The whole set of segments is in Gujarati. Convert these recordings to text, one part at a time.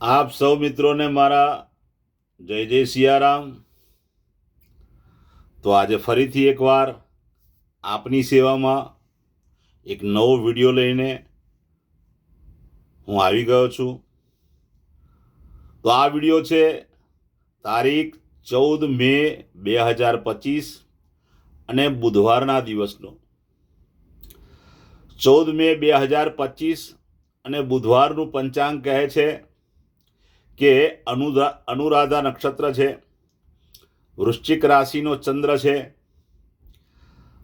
આપ સૌ મિત્રોને મારા જય જય સિયારામ. તો આજે ફરીથી એકવાર આપની સેવામાં એક નવો વીડિયો લઈને હું આવી ગયો છું. તો આ વીડિયો છે તારીખ ચૌદ મે બે હજાર પચીસ અને બુધવારના દિવસનો. ચૌદ મે બે હજાર પચીસ અને બુધવારનું પંચાંગ કહે છે કે અનુરા અનુરાધા નક્ષત્ર છે, વૃશ્ચિક રાશિનો ચંદ્ર છે,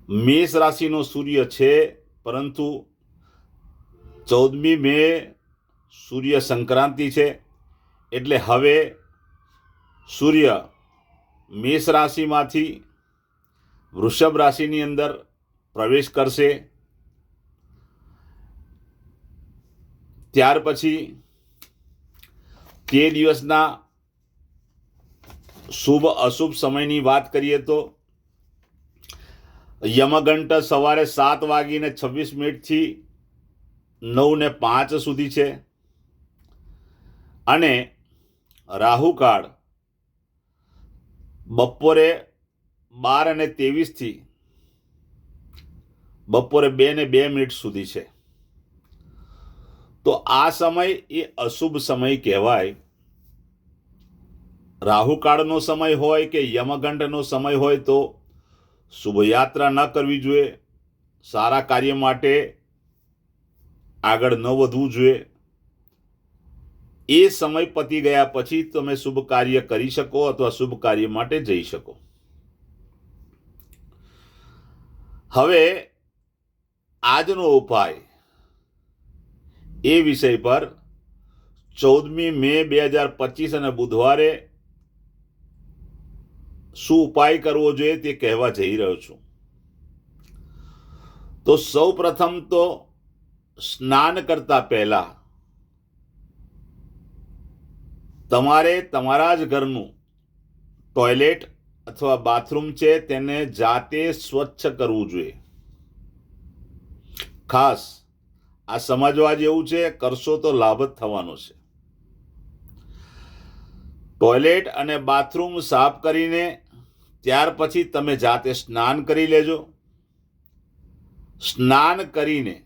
મેષ રાશિનો સૂર્ય છે, પરંતુ ચૌદમી મે સૂર્ય સંક્રાંતિ છે, એટલે હવે સૂર્ય મેષ રાશિમાંથી વૃષભ રાશિની અંદર પ્રવેશ કરશે. ત્યાર પછી તે દિવસના શુભ અશુભ સમયની વાત કરીએ તો યમઘંટ સવારે સાત વાગીને છવ્વીસ મિનિટથી નવ ને પાંચ સુધી છે. અને રાહુકાળ બપોરે બાર અને ત્રેવીસથી બપોરે બે ને બે મિનિટ સુધી છે. તો આ સમય એ અશુભ સમય કહેવાય. રાહુકાળનો સમય હોય કે યમગંઠનો સમય હોય તો શુભયાત્રા ન કરવી જોઈએ. સારા કાર્ય માટે આગળ ન વધવું જોઈએ. એ સમય પતી ગયા પછી તમે શુભ કાર્ય કરી શકો અથવા શુભ કાર્ય માટે જઈ શકો. હવે આજનો ઉપાય એ વિષય પર ચૌદમી મે બે હજાર પચીસ અને બુધવારે શું ઉપાય કરવો જોઈએ તે કહેવા જઈ રહ્યો છું. તો સૌ પ્રથમ તો સ્નાન કરતા પહેલા તમારે તમારા જ ઘરનું ટોયલેટ અથવા બાથરૂમ છે તેને જાતે સ્વચ્છ કરવું જોઈએ. ખાસ આ સમજવા જેવું છે, કરશો તો લાભ જ થવાનો છે. ટોયલેટ અને બાથરૂમ સાફ કરીને ત્યાર પછી તમે જાતે સ્નાન કરી લેજો. સ્નાન કરીને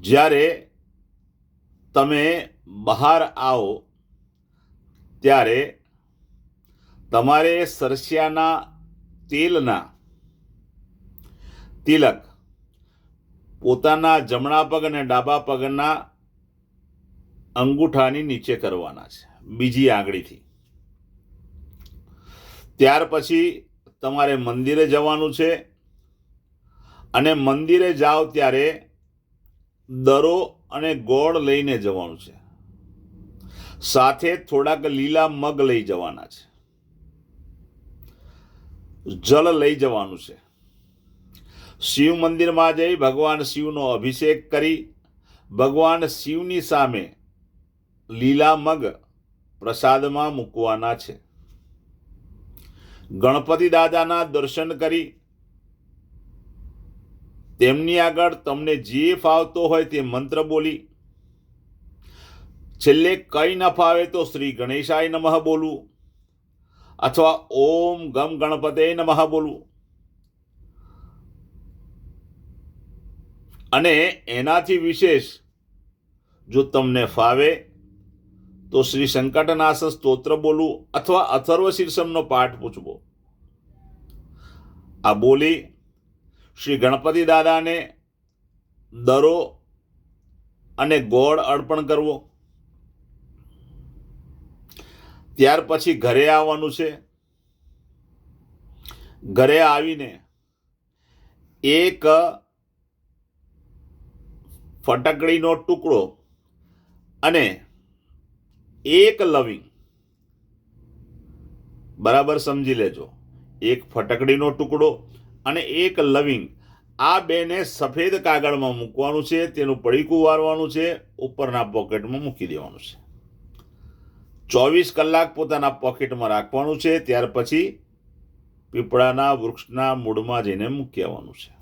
જ્યારે તમે બહાર આવો, ત્યારે તમારે સરસિયાના તેલના તિલક પોતાના જમણા પગ અને ડાબા પગના અંગૂઠાની નીચે કરવાના છે, બીજી આંગળીથી. ત્યાર પછી તમારે મંદિરે જવાનું છે અને મંદિરે જાઓ ત્યારે દરો અને ગોળ લઈને જવાનું છે. સાથે થોડાક લીલા મગ લઈ જવાના છે. જળ લઈ જવાનું છે. શિવ મંદિરમાં જઈ ભગવાન શિવનો અભિષેક કરી, ભગવાન શિવની સામે લીલા મગ પ્રસાદમાં મૂકવાના છે. ગણપતિ દાદાના દર્શન કરી, તેમની આગળ તમને જે ફાવતો હોય તે મંત્ર બોલી, છેલ્લે કઈ ન ફાવે તો શ્રી ગણેશાય નમઃ બોલવું, અથવા ઓમ ગમ ગણપતે નમઃ બોલવું. અને એનાથી વિશેષ જો તમને ફાવે, તો શ્રી સંકટનાશ સ્તોત્ર બોલવું અથવા અથર્વ શીર્ષમનો પાઠ પૂછવો. આ બોલી શ્રી ગણપતિ દાદાને દરો અને ગોળ અર્પણ કરવો. ત્યાર પછી ઘરે આવવાનું છે. ઘરે આવીને એક ફટકડીનો ટુકડો અને એક લવિંગ. બરાબર સમજી લેજો. એક ફટકડીનો ટુકડો અને એક લવિંગ. આ બેને સફેદ કાગળમાં મૂકવાનું છે, તેનું પડીકું વારવાનું છે, ઉપરના પોકેટમાં મૂકી દેવાનું છે. ચોવીસ કલાક પોતાના પોકેટમાં રાખવાનું છે, ત્યાર પછી પીપળાના વૃક્ષના મૂળમાં જઈને મૂકી આવવાનું છે.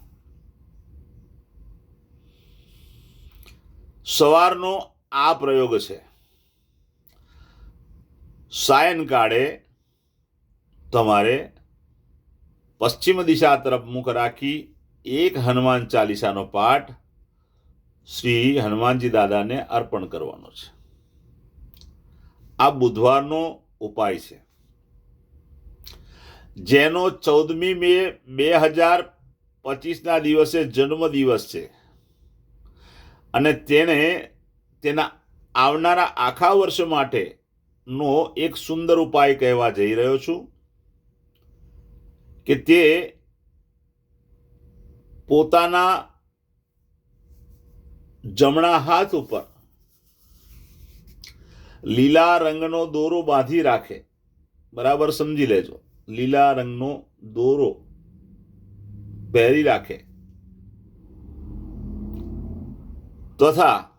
સવારનો આ પ્રયોગ છે. સાયનકાળે તમારે પશ્ચિમ દિશા તરફ મુખ રાખી એક હનુમાન ચાલીસાનો પાઠ શ્રી હનુમાનજી દાદાને અર્પણ કરવાનો છે. આ બુધવારનો ઉપાય છે. જેનો ચૌદમી મે બે હજાર પચીસના દિવસે જન્મ દિવસ છે. અને તેણે તેના આવનારા આખા વર્ષ માટેનો એક સુંદર ઉપાય કહેવા જઈ રહ્યો છું કે તે પોતાના જમણા હાથ ઉપર લીલા રંગનો દોરો બાંધી રાખે. બરાબર સમજી લેજો. લીલા રંગનો દોરો પહેરી રાખે. તથા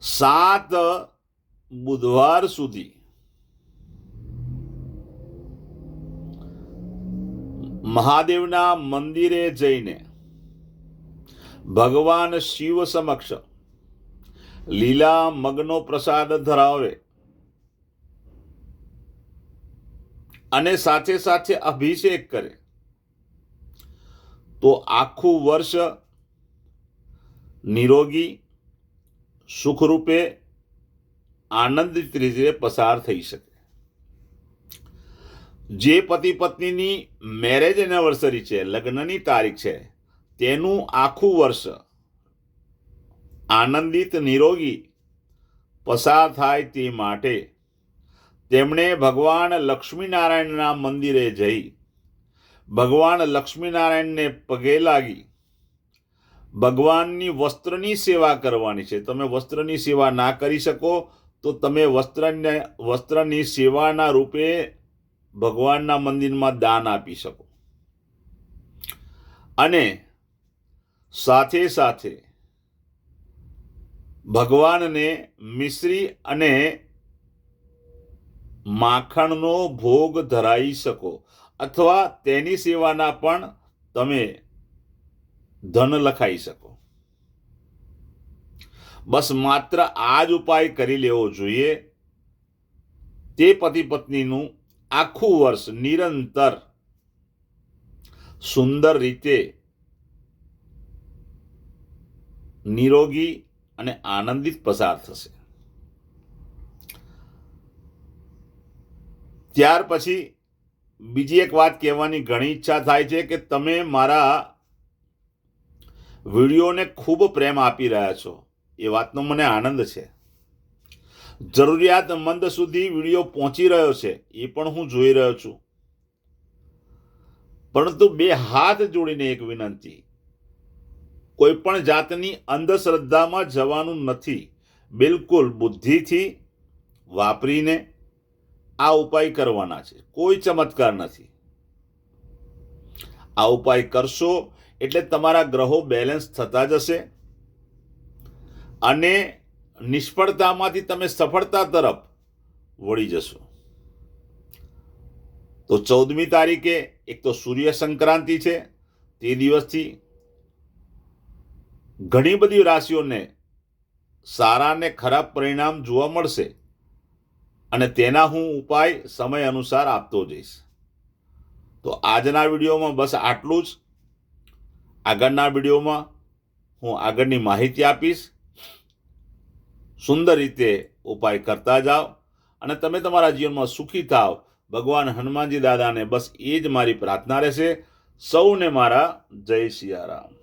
સાત બુધવાર સુધી મહાદેવના મંદિરે જઈને ભગવાન શિવ સમક્ષ લીલા મગનો પ્રસાદ ધરાવે અને સાથે સાથે અભિષેક કરે. તો આખું વર્ષ નિરોગી, સુખરૂપે આનંદિત રીતે પસાર થઈ શકે. જે પતિ પત્નીની મેરેજ એનિવર્સરી છે, લગ્નની તારીખ છે, તેનું આખું વર્ષ આનંદિત, નિરોગી પસાર થાય તે માટે તેમણે ભગવાન લક્ષ્મીનારાયણના મંદિરે જઈ ભગવાન લક્ષ્મીનારાયણને પગે લાગી ભગવાનની વસ્ત્રની સેવા કરવાની છે. તમે વસ્ત્રની સેવા ના કરી શકો, તો તમે વસ્ત્રને, વસ્ત્રની સેવાના રૂપે ભગવાનના મંદિરમાં દાન આપી શકો. અને સાથે સાથે ભગવાનને મિશ્રી અને માખણનો ભોગ ધરાઈ શકો. અથવા તેની સેવાના પણ તમે ધન લખાઈ શકો. બસ માત્ર આ જ ઉપાય કરી લેવો જોઈએ. તે પતિ પત્નીનું આખું વર્ષ નિરંતર સુંદર રીતે નિરોગી અને આનંદિત પસાર થશે. ત્યાર પછી બીજી એક વાત કહેવાની ઘણી ઈચ્છા થાય છે કે તમે મારા વિડીયોને ખૂબ પ્રેમ આપી રહ્યા છો. એ વાતનો મને આનંદ છે. જરૂરિયાતમંદ સુધી વીડિયો પહોંચી રહ્યો છે, એ પણ હું જોઈ રહ્યો છું. પરંતુ બે હાથ જોડીને એક વિનંતી. કોઈ પણ જાતની અંધશ્રદ્ધામાં જવાનું નથી. બિલકુલ બુદ્ધિથી વાપરીને આ ઉપાય કરવાના છે. કોઈ ચમત્કાર નથી. આ ઉપાય કરશો એટલે તમારા ગ્રહો બેલેન્સ થતા જશે અને નિષ્ફળતામાંથી તમે સફળતા તરફ વળી જશો. તો ચૌદમી તારીખે એક તો સૂર્ય સંક્રાંતિ છે, તે દિવસથી ઘણી બધી રાશિઓને સારા ને ખરાબ પરિણામ જોવા મળશે અને તેના હું ઉપાય સમય અનુસાર આપતો જઈશ. તો આજના વિડીયોમાં બસ આટલું જ. આગળના વિડીયોમાં હું આગળની માહિતી આપીશ. સુંદર રીતે ઉપાય કરતા જાઓ અને તમે તમારા જીવનમાં સુખી થાવ. ભગવાન હનુમાનજી દાદાને બસ એ જ મારી પ્રાર્થના રહેશે. સૌને મારા જય સિયારામ.